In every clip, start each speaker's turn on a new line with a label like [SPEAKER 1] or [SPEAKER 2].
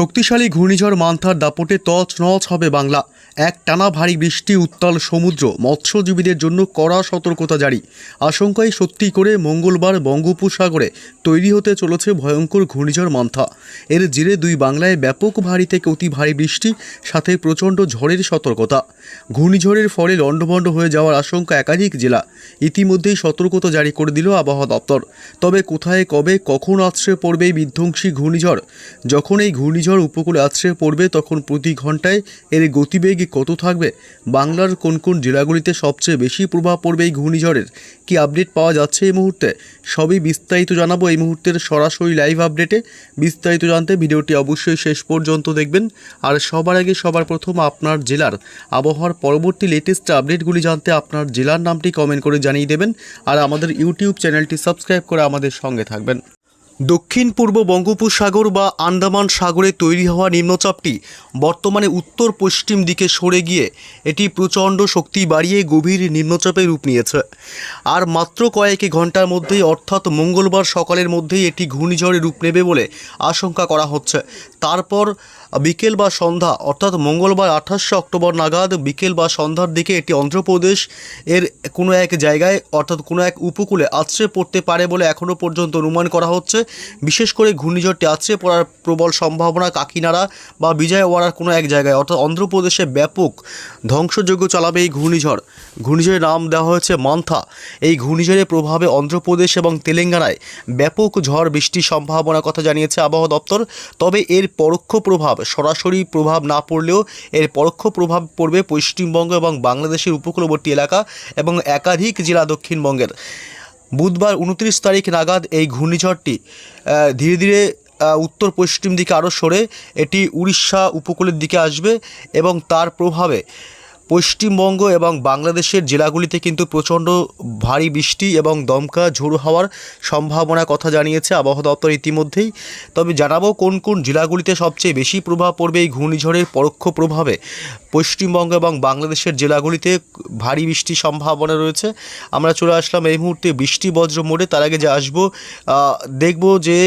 [SPEAKER 1] শক্তিশালী ঘূর্ণিঝড় মান্থার দাপটে তছ নছ হবে বাংলা। এক টানা ভারী বৃষ্টি, উত্তাল সমুদ্র, মৎস্যজীবীদের জন্য কড়া সতর্কতা জারি। আশঙ্কায় সত্যি করে মঙ্গলবার বঙ্গোপসাগরে তৈরি হতে চলেছে ভয়ঙ্কর ঘূর্ণিঝড় মান্থা। এর জেরে দুই বাংলায় ব্যাপক ভারী থেকে অতি ভারী বৃষ্টি, সাথে প্রচণ্ড ঝড়ের সতর্কতা। ঘূর্ণিঝড়ের ফলে লণ্ডভণ্ড হয়ে যাওয়ার আশঙ্কা একাধিক জেলা। ইতিমধ্যেই সতর্কতা জারি করে দিল আবহাওয়া দপ্তর। তবে কোথায়, কবে, কখন আছড়ে পড়বে বিধ্বংসী ঘূর্ণিঝড়? যখন এই ঘূর্ণিঝড় উপকূলে আছড়ে পড়বে, তখন প্রতি ঘন্টায় এর গতিবেগ কত থাকবে? বাংলার কোন কোন জেলাগুলিতে সবচেয়ে বেশি প্রভাব পড়বে এই ঘূর্ণিঝড়ের? কি আপডেট পাওয়া যাচ্ছে এই মুহূর্তে? সবই বিস্তারিত জানাব এই মুহূর্তের সরাসরি লাইভ আপডেটে। বিস্তারিত জানতে ভিডিওটি অবশ্যই শেষ পর্যন্ত দেখবেন। আর সবার আগে সবার প্রথম আপনার জেলার আবহাওয়ার পরবর্তী লেটেস্ট আপডেটগুলি জানতে আপনার জেলার নামটি কমেন্ট করে জানিয়ে দেবেন। আর আমাদের ইউটিউব চ্যানেলটি সাবস্ক্রাইব করে আমাদের সঙ্গে থাকবেন। দক্ষিণ পূর্ব বঙ্গোপসাগর বা আন্দামান সাগরে তৈরি হওয়া নিম্নচাপটি বর্তমানে উত্তর পশ্চিম দিকে সরে গিয়ে এটি প্রচণ্ড শক্তি বাড়িয়ে গভীর নিম্নচাপে রূপ নিয়েছে। আর মাত্র কয়েক ঘণ্টার মধ্যেই অর্থাৎ মঙ্গলবার সকালের মধ্যেই এটি ঘূর্ণিঝড়ে রূপ নেবে বলে আশঙ্কা করা হচ্ছে। তারপর বিকেল বা সন্ধ্যা, অর্থাৎ মঙ্গলবার আঠাশে অক্টোবর নাগাদ বিকেল বা সন্ধ্যার দিকে এটি অন্ধ্রপ্রদেশ এর কোনো এক জায়গায়, অর্থাৎ কোনো এক উপকূলে আছড়ে পড়তে পারে বলে এখনও পর্যন্ত অনুমান করা হচ্ছে। বিশেষ করে ঘূর্ণিঝড়টি আছড়ে পড়ার প্রবল সম্ভাবনা কাকিনাড়া বা বিজয়ওয়াড়ার কোনো এক জায়গায়, অর্থাৎ অন্ধ্রপ্রদেশে ব্যাপক ধ্বংসযজ্ঞ চালাবে এই ঘূর্ণিঝড়। ঘূর্ণিঝড়ের নাম দেওয়া হয়েছে মান্থা। এই ঘূর্ণিঝড়ের প্রভাবে অন্ধ্রপ্রদেশ এবং তেলেঙ্গানায় ব্যাপক ঝড় বৃষ্টির সম্ভাবনার কথা জানিয়েছে আবহাওয়া দপ্তর। তবে এর পরোক্ষ প্রভাব, সরাসরি প্রভাব না পড়লেও এর পরোক্ষ প্রভাব পড়বে পশ্চিমবঙ্গ এবং বাংলাদেশের উপকূলবর্তী এলাকা এবং একাধিক জেলা দক্ষিণবঙ্গের। বুধবার উনত্রিশ তারিখ নাগাদ এই ঘূর্ণিঝড়টি ধীরে ধীরে উত্তর পশ্চিম দিকে আরও সরে, এটি উড়িষ্যা উপকূলের দিকে আসবে এবং তার প্রভাবে পশ্চিমবঙ্গ এবং বাংলাদেশের জেলাগুলিতে কিন্তু প্রচণ্ড ভারী বৃষ্টি এবং দমকা ঝোড়ো হওয়ার সম্ভাবনার কথা জানিয়েছে আবহাওয়া দপ্তর ইতিমধ্যেই। তবে জানাব কোন কোন জেলাগুলিতে সবচেয়ে বেশি প্রভাব পড়বে এই ঘূর্ণিঝড়ের পরোক্ষ প্রভাবে। পশ্চিমবঙ্গ এবং বাংলাদেশের জেলাগুলিতে ভারী বৃষ্টির সম্ভাবনা রয়েছে। আমরা চলে আসলাম এই মুহূর্তে বৃষ্টি বজ্র মোড়ে। তার আগে যে আসব দেখব যে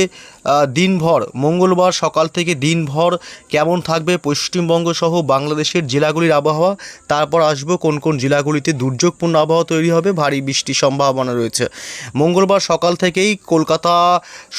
[SPEAKER 1] দিনভর, মঙ্গলবার সকাল থেকে দিনভর কেমন থাকবে পশ্চিমবঙ্গ সহ বাংলাদেশের জেলাগুলির আবহাওয়া। তারপর আসব কোন কোন জেলাগুলিতে দুর্যোগপূর্ণ আবহাওয়া তৈরি হবে, ভারী বৃষ্টির সম্ভাবনা রয়েছে। মঙ্গলবার সকাল থেকেই কলকাতা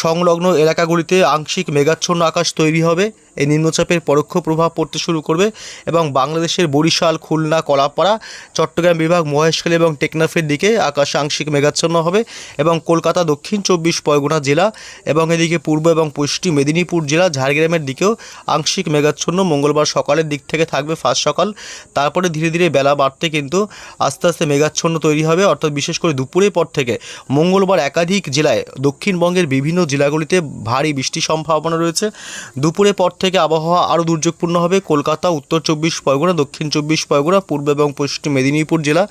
[SPEAKER 1] সংলগ্ন এলাকাগুলিতে আংশিক মেঘাচ্ছন্ন আকাশ তৈরি হবে। এই নিম্নচাপের পরোক্ষ প্রভাব পড়তে শুরু করবে এবং বাংলাদেশের বরিশাল, খুলনা, কলাপাড়া, চট্টগ্রাম বিভাগ, মহেশখালী এবং টেকনাফের দিকে আকাশ আংশিক মেঘাচ্ছন্ন হবে এবং কলকাতা, দক্ষিণ চব্বিশ পরগনা জেলা এবং এদিকে পূর্ব এবং পশ্চিম মেদিনীপুর জেলা ঝাড়গ্রামের দিকেও আংশিক মেঘাচ্ছন্ন। মঙ্গলবার সকালের দিক থেকে থাকবে ফার্স্ট সকাল। তারপরে ধীরে ধীরে বেলা বাড়তে কিন্তু আস্তে আস্তে মেঘাচ্ছন্ন তৈরি হবে। অর্থাৎ বিশেষ করে দুপুরের পর থেকে মঙ্গলবার একাধিক জেলায় দক্ষিণবঙ্গের বিভিন্ন জেলাগুলিতে ভারী বৃষ্টির সম্ভাবনা রয়েছে। দুপুরের পর থেকে আবহাওয়া আরও দুর্যোগপূর্ণ হবে। কলকাতা, উত্তর চব্বিশ পরগনা, দক্ষিণ চব্বিশ পরগনা, পূর্ব এবং পশ্চিম মেদিনীপুর জেলা,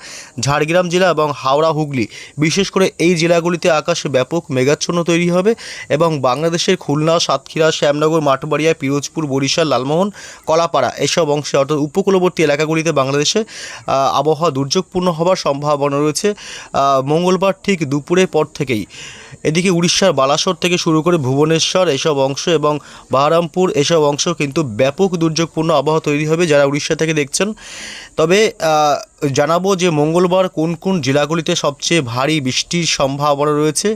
[SPEAKER 1] ঝাড়গ্রাম জেলা এবং হাওড়া, হুগলি। বিশেষ করে এই জেলাগুলিতে আকাশে ব্যাপক মেঘাচ্ছন্ন তৈরি হবে এবং বাংলাদেশের খুলনা, সাতক্ষীরা, শ্যামনগর, মাঠবাড়িয়া, পিরোজপুর, বরিশাল, লালমোহন, কলাপাড়া এসব অংশে অর্থাৎ উপকূলবর্তী এলাকাগুলিতে বাংলাদেশে আবহাওয়া দুর্যোগপূর্ণ হওয়ার সম্ভাবনা রয়েছে। মঙ্গলবার ঠিক দুপুরের পর থেকেই এদিকে উড়িষ্যার বালাসোর থেকে শুরু করে ভুবনেশ্বর এসব অংশ এবং বাহারামপুর এসব অংশ কিন্তু ব্যাপক দুর্যোগপূর্ণ আবহাওয়া তৈরি হবে যারা উড়িষ্যা থেকে দেখছেন। তবে জানাব যে মঙ্গলবার কোন কোন জেলাগুলিতে সবচেয়ে ভারী বৃষ্টির সম্ভাবনা রয়েছে।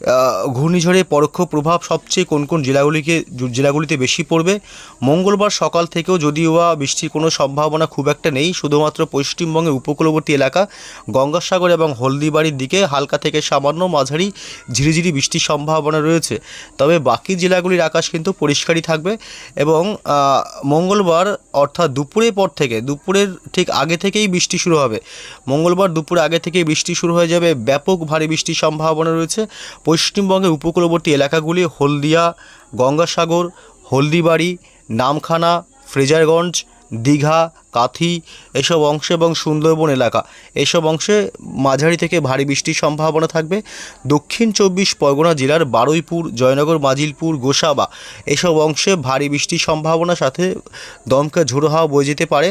[SPEAKER 1] আহ, ঘূর্ণিঝড়ের পরোক্ষ প্রভাব সবচেয়ে কোন কোন জেলাগুলিকে জেলাগুলিতে বেশি পড়বে? মঙ্গলবার সকাল থেকেও যদিও বা বৃষ্টির কোনো সম্ভাবনা খুব একটা নেই শুধুমাত্র পশ্চিমবঙ্গের উপকূলবর্তী এলাকা গঙ্গাসাগর এবং হলদিবাড়ির দিকে হালকা থেকে সামান্য মাঝারি ঝিরিঝিরি বৃষ্টির সম্ভাবনা রয়েছে। তবে বাকি জেলাগুলির আকাশ কিন্তু পরিষ্কারই থাকবে এবং মঙ্গলবার অর্থাৎ দুপুরের পর থেকে দুপুরের ঠিক আগে থেকেই বৃষ্টি শুরু হবে। মঙ্গলবার দুপুরে আগে থেকেই বৃষ্টি শুরু হয়ে যাবে ব্যাপক ভারী বৃষ্টির সম্ভাবনা রয়েছে। পশ্চিমবঙ্গের উপকূলবর্তী এলাকাগুলি হলদিয়া, গঙ্গাসাগর, হলদিবাড়ি, নামখানা, ফ্রেজারগঞ্জ, দীঘা, কাথি এসব অংশে এবং সুন্দরবন এলাকা। এসব অংশে মাঝারি থেকে ভারী বৃষ্টির সম্ভাবনা থাকবে। দক্ষিণ চব্বিশ পরগনা জেলার বারুইপুর, জয়নগর, মাজিলপুর, গোসাবা এসব অংশে ভারী বৃষ্টির সম্ভাবনা সাথে দমকা ঝোড়ো হাওয়া বয়ে যেতে পারে।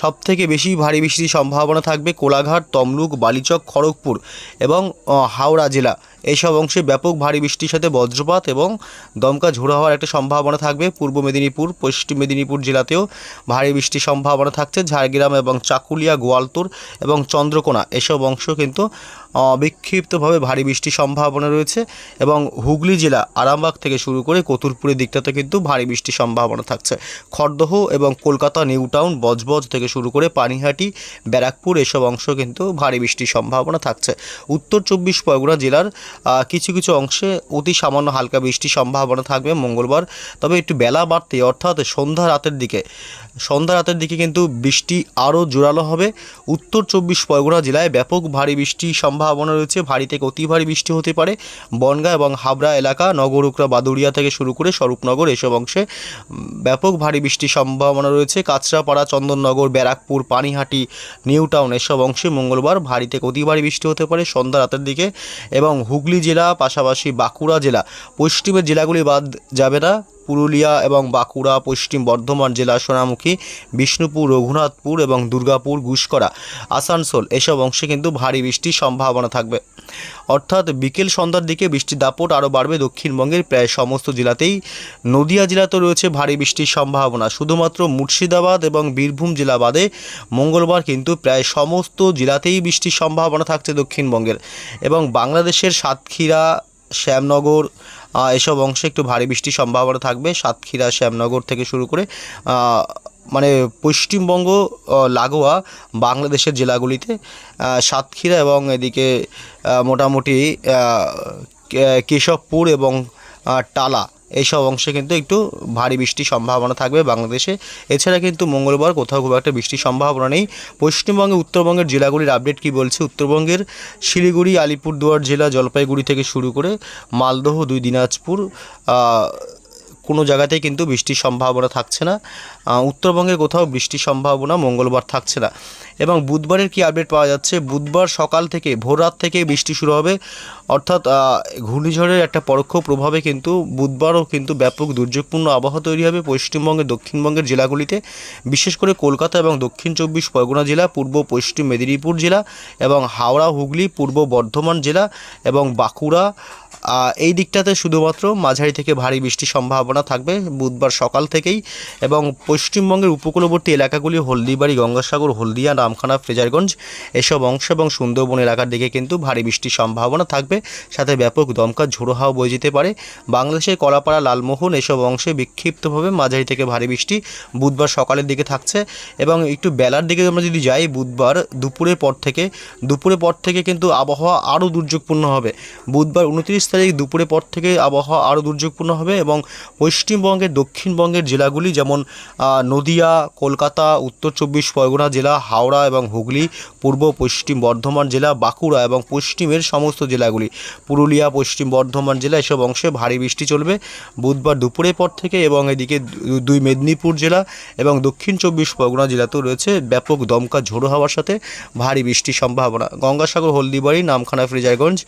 [SPEAKER 1] সব থেকে বেশি ভারী বৃষ্টির সম্ভাবনা থাকবে কোলাঘাট, তমলুক, বালিচক, খড়গপুর এবং হাওড়া জেলা। এইসব অংশে ব্যাপক ভারী বৃষ্টির সাথে বজ্রপাত এবং দমকা ঝোড়ো হওয়ার একটা সম্ভাবনা থাকবে। পূর্ব মেদিনীপুর, পশ্চিম মেদিনীপুর জেলাতেও ভারী বৃষ্টির সম্ভাবনা থাকছে। ঝাড়গ্রাম এবং চাকুলিয়া, গোয়ালতোর এবং চন্দ্রকোনা এসব অংশ কিন্তু বিক্ষিপ্তভাবে ভারী বৃষ্টির সম্ভাবনা রয়েছে এবং হুগলি জেলা আরামবাগ থেকে শুরু করে কতুলপুরের দিকটাতে কিন্তু ভারী বৃষ্টির সম্ভাবনা থাকছে। খড়দহ এবং কলকাতা নিউ টাউন বজবজ থেকে শুরু করে পানিহাটি, ব্যারাকপুর এসব অংশ কিন্তু ভারী বৃষ্টির সম্ভাবনা থাকছে। উত্তর চব্বিশ পরগনা জেলার কিছু কিছু অংশে অতি সামান্য হালকা বৃষ্টির সম্ভাবনা থাকবে মঙ্গলবার। তবে একটু বেলা বাড়তে অর্থাৎ সন্ধ্যা রাতের দিকে, সন্ধ্যা রাতের দিকে কিন্তু বৃষ্টি আরও জোরালো হবে। উত্তর চব্বিশ পরগনা জেলায় ব্যাপক ভারী বৃষ্টি সম্ভাবনা রয়েছে। ভারী থেকে অতি ভারী বৃষ্টি হতে পারে। বনগাঁ এবং হাবড়া এলাকা নগরুকরা বাদুড়িয়া থেকে শুরু করে স্বরূপনগর এসব অংশে ব্যাপক ভারী বৃষ্টির সম্ভাবনা রয়েছে। কাঁচরাপাড়া, চন্দননগর, ব্যারাকপুর, পানিহাটি নিউ টাউন এসব অংশে মঙ্গলবার ভারী থেকে অতি ভারী বৃষ্টি হতে পারে সন্ধ্যা রাতের দিকে এবং হুগলি জেলা, পাশাপাশি বাঁকুড়া জেলা, পশ্চিমের জেলাগুলি বাদ যাবে না। পুরুলিয়া এবং বাঁকুড়া, পশ্চিম বর্ধমান জেলা সোনামুখী, বিষ্ণুপুর, রঘুনাথপুর এবং দুর্গাপুর, গুসকরা, আসানসোল এসব অংশে কিন্তু ভারী বৃষ্টির সম্ভাবনা থাকবে। অর্থাৎ বিকেল সন্ধ্যার দিকে বৃষ্টির দাপট আরও বাড়বে দক্ষিণবঙ্গের প্রায় সমস্ত জেলাতেই। নদিয়া জেলাতেও রয়েছে ভারী বৃষ্টির সম্ভাবনা। শুধুমাত্র মুর্শিদাবাদ এবং বীরভূম জেলা বাদে মঙ্গলবার কিন্তু প্রায় সমস্ত জেলাতেই বৃষ্টির সম্ভাবনা থাকছে দক্ষিণবঙ্গের। এবং বাংলাদেশের সাতক্ষীরা, শ্যামনগর এসব অংশে একটু ভারী বৃষ্টির সম্ভাবনা থাকবে। সাতক্ষীরা, শ্যামনগর থেকে শুরু করে মানে পশ্চিমবঙ্গ লাগোয়া, বাংলাদেশের জেলাগুলিতে। সাতক্ষীরা এবং এদিকে মোটামুটি কেশবপুর এবং টালা। এইসব অংশে কিন্তু একটু ভারী বৃষ্টির সম্ভাবনা থাকবে বাংলাদেশে। এছাড়া কিন্তু মঙ্গলবার কোথাও খুব একটা বৃষ্টির সম্ভাবনা নেই। পশ্চিমবঙ্গে উত্তরবঙ্গের জেলাগুলির আপডেট কি বলছে? উত্তরবঙ্গের শিলিগুড়ি, আলিপুরদুয়ার জেলা, জলপাইগুড়ি থেকে শুরু করে মালদহ, দুই দিনাজপুর কোনো জায়গাতেই কিন্তু বৃষ্টির সম্ভাবনা থাকছে না। উত্তরবঙ্গে কোথাও বৃষ্টির সম্ভাবনা মঙ্গলবার থাকছে না। এবং বুধবারের কি আপডেট পাওয়া যাচ্ছে? বুধবার সকাল থেকে, ভোর রাত থেকে বৃষ্টি শুরু হবে। অর্থাৎ ঘূর্ণিঝড়ের একটা পরোক্ষ প্রভাবে কিন্তু বুধবারও কিন্তু ব্যাপক দুর্যোগপূর্ণ আবহাওয়া তৈরি হবে পশ্চিমবঙ্গের, দক্ষিণবঙ্গের জেলাগুলিতে। বিশেষ করে কলকাতা এবং দক্ষিণ চব্বিশ পরগনা জেলা, পূর্ব পশ্চিম মেদিনীপুর জেলা এবং হাওড়া, হুগলি, পূর্ব বর্ধমান জেলা এবং বাঁকুড়া এই দিকটাতে শুধুমাত্র মাঝারি থেকে ভারী বৃষ্টির সম্ভাবনা থাকবে বুধবার সকাল থেকেই এবং পশ্চিমবঙ্গের উপকূলবর্তী এলাকাগুলি হলদিবাড়ি, গঙ্গাসাগর, হলদিয়া, নামখানা, ফ্রেজারগঞ্জ এসব অংশ এবং সুন্দরবন এলাকার দিকে কিন্তু ভারী বৃষ্টির সম্ভাবনা থাকবে। সাথে ব্যাপক দমকা ঝোড়ো হাওয়া বয়ে যেতে পারে। বাংলাদেশের কলাপাড়া, লালমোহন এসব অংশে বিক্ষিপ্তভাবে মাঝারি থেকে ভারী বৃষ্টি বুধবার সকালের দিকে থাকছে এবং একটু বেলার দিকে আমরা যদি যাই, বুধবার দুপুরের পর থেকে, দুপুরের পর থেকে কিন্তু আবহাওয়া আরও দুর্যোগপূর্ণ হবে। বুধবার উনত্রিশ তারিখ দুপুরের পর থেকে আবহাওয়া আরও দুর্যোগপূর্ণ হবে এবং পশ্চিমবঙ্গের দক্ষিণবঙ্গের জেলাগুলি যেমন নদিয়া, কলকাতা, উত্তর চব্বিশ পরগনা জেলা, হাওড়া এবং হুগলি, পূর্ব পশ্চিম বর্ধমান জেলা, বাঁকুড়া এবং পশ্চিমের সমস্ত জেলাগুলি। পুরুলিয়া, পশ্চিম বর্ধমান জেলা এসব অংশে ভারী বৃষ্টি চলবে বুধবার দুপুরের পর থেকে এবং এদিকে দুই মেদিনীপুর জেলা এবং দক্ষিণ চব্বিশ পরগনা জেলাতেও রয়েছে ব্যাপক দমকা ঝোড়ো হওয়ার সাথে ভারী বৃষ্টির সম্ভাবনা। গঙ্গাসাগর, হলদিবাড়ি, নামখানা, ফ্রিজারগঞ্জ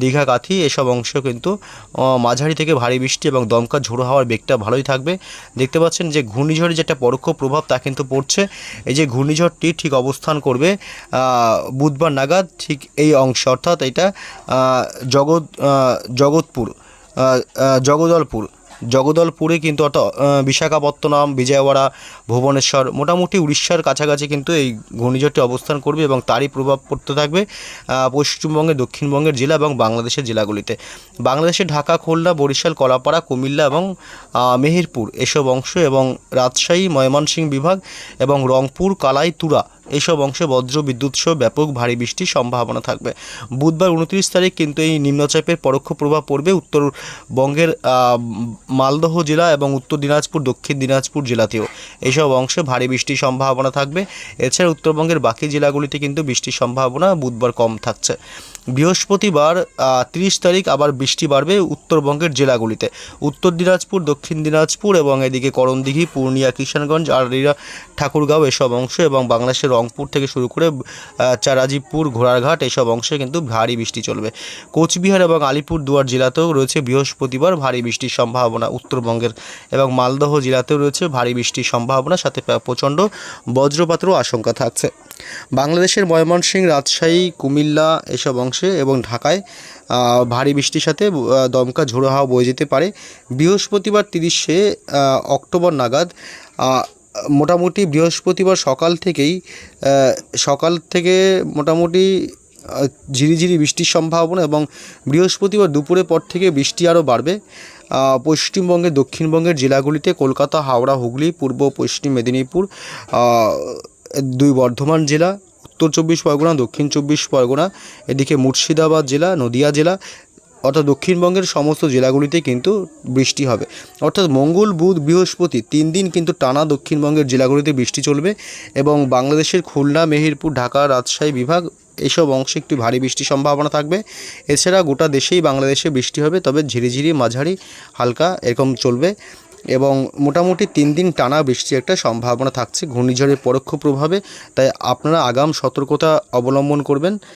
[SPEAKER 1] দীঘা, কাথি এসব অংশ কিন্তু মাঝারি থেকে ভারী বৃষ্টি এবং দমকা ঝোড়ো হওয়ার বেগটা ভালোই থাকবে। দেখতে পাচ্ছেন যে ঘূর্ণিঝড়ের যে একটা পরোক্ষ প্রভাব তা কিন্তু পড়ছে। এই যে ঘূর্ণিঝড়টি ঠিক অবস্থান করবে বুধবার নাগাদ ঠিক এই অংশ। অর্থাৎ এটা জগৎ জগৎপুর জগদলপুর। জগদলপুরে কিন্তু অর্থাৎ বিশাখাপত্তনম, বিজয়ওয়াড়া, ভুবনেশ্বর মোটামুটি উড়িষ্যার কাছাকাছি কিন্তু এই ঘূর্ণিঝড়টি অবস্থান করবে এবং তারই প্রভাব পড়তে থাকবে পশ্চিমবঙ্গের, দক্ষিণবঙ্গের জেলা এবং বাংলাদেশের জেলাগুলিতে। বাংলাদেশের ঢাকা, খুলনা, বরিশাল, কলাপাড়া, কুমিল্লা এবং মেহেরপুর এসব অংশ এবং রাজশাহী, ময়মনসিংহ বিভাগ এবং রংপুর কালাই তুরা এইসব অংশে বজ্র বিদ্যুৎ সহ ব্যাপক ভারী বৃষ্টির সম্ভাবনা থাকবে। বুধবার উনত্রিশ তারিখ কিন্তু এই নিম্নচাপের পরোক্ষ প্রভাব পড়বে উত্তরবঙ্গের মালদহ জেলা এবং উত্তর দিনাজপুর, দক্ষিণ দিনাজপুর জেলাতেও। এইসব অংশে ভারী বৃষ্টির সম্ভাবনা থাকবে। এছাড়া উত্তরবঙ্গের বাকি জেলাগুলিতে কিন্তু বৃষ্টির সম্ভাবনা বুধবার কম থাকছে। বৃহস্পতিবার তিরিশ তারিখ আবার বৃষ্টি বাড়বে উত্তরবঙ্গের জেলাগুলিতে। উত্তর দিনাজপুর, দক্ষিণ দিনাজপুর এবং এদিকে করণদিঘি, পূর্ণিয়া কিষানগঞ্জ আরলিয়া ঠাকুরগাঁও এসব অংশ এবং বাংলাদেশের রংপুর থেকে শুরু করে চারাজিপুর ঘোড়ারঘাট এসব অংশে কিন্তু ভারী বৃষ্টি চলবে। কোচবিহার এবং আলিপুর দুয়ার জেলাতেও রয়েছে বৃহস্পতিবার ভারী বৃষ্টির সম্ভাবনা।
[SPEAKER 2] উত্তরবঙ্গের এবং মালদহ জেলাতেও রয়েছে ভারী বৃষ্টির সম্ভাবনা, সাথে প্রচণ্ড বজ্রপাতেরও আশঙ্কা থাকছে। বাংলাদেশের ময়মনসিংহ, রাজশাহী, কুমিল্লা এসব অংশে এবং ঢাকায় ভারী বৃষ্টির সাথে দমকা ঝোড়ো হাওয়া বয়ে যেতে পারে। বৃহস্পতিবার তিরিশে অক্টোবর নাগাদ মোটামুটি বৃহস্পতিবার সকাল থেকেই সকাল থেকে মোটামুটি ঝিরিঝিরি বৃষ্টির সম্ভাবনা এবং বৃহস্পতিবার দুপুরের পর থেকে বৃষ্টি আরও বাড়বে। পশ্চিমবঙ্গের, দক্ষিণবঙ্গের জেলাগুলিতে কলকাতা, হাওড়া, হুগলি, পূর্ব, পশ্চিম মেদিনীপুর দুই বর্ধমান জেলা, উত্তর চব্বিশ পরগনা, দক্ষিণ চব্বিশ পরগনা, এদিকে মুর্শিদাবাদ জেলা, নদিয়া জেলা অর্থাৎ দক্ষিণবঙ্গের সমস্ত জেলাগুলিতে কিন্তু বৃষ্টি হবে। অর্থাৎ মঙ্গল, বুধ, বৃহস্পতি তিন দিন কিন্তু টানা দক্ষিণবঙ্গের জেলাগুলিতে বৃষ্টি চলবে এবং বাংলাদেশের খুলনা, মেহেরপুর, ঢাকা, রাজশাহী বিভাগ এইসব অংশে একটি ভারী বৃষ্টির সম্ভাবনা থাকবে। এছাড়া গোটা দেশেই বাংলাদেশে বৃষ্টি হবে, তবে ঝিরিঝিরি, মাঝারি, হালকা এরকম চলবে এবং মোটামুটি তিন দিন টানা বৃষ্টির একটা সম্ভাবনা থাকছে। ঘূর্ণিঝড়ের পরোক্ষ প্রভাবে, তাই আপনারা আগাম সতর্কতা অবলম্বন করবেন।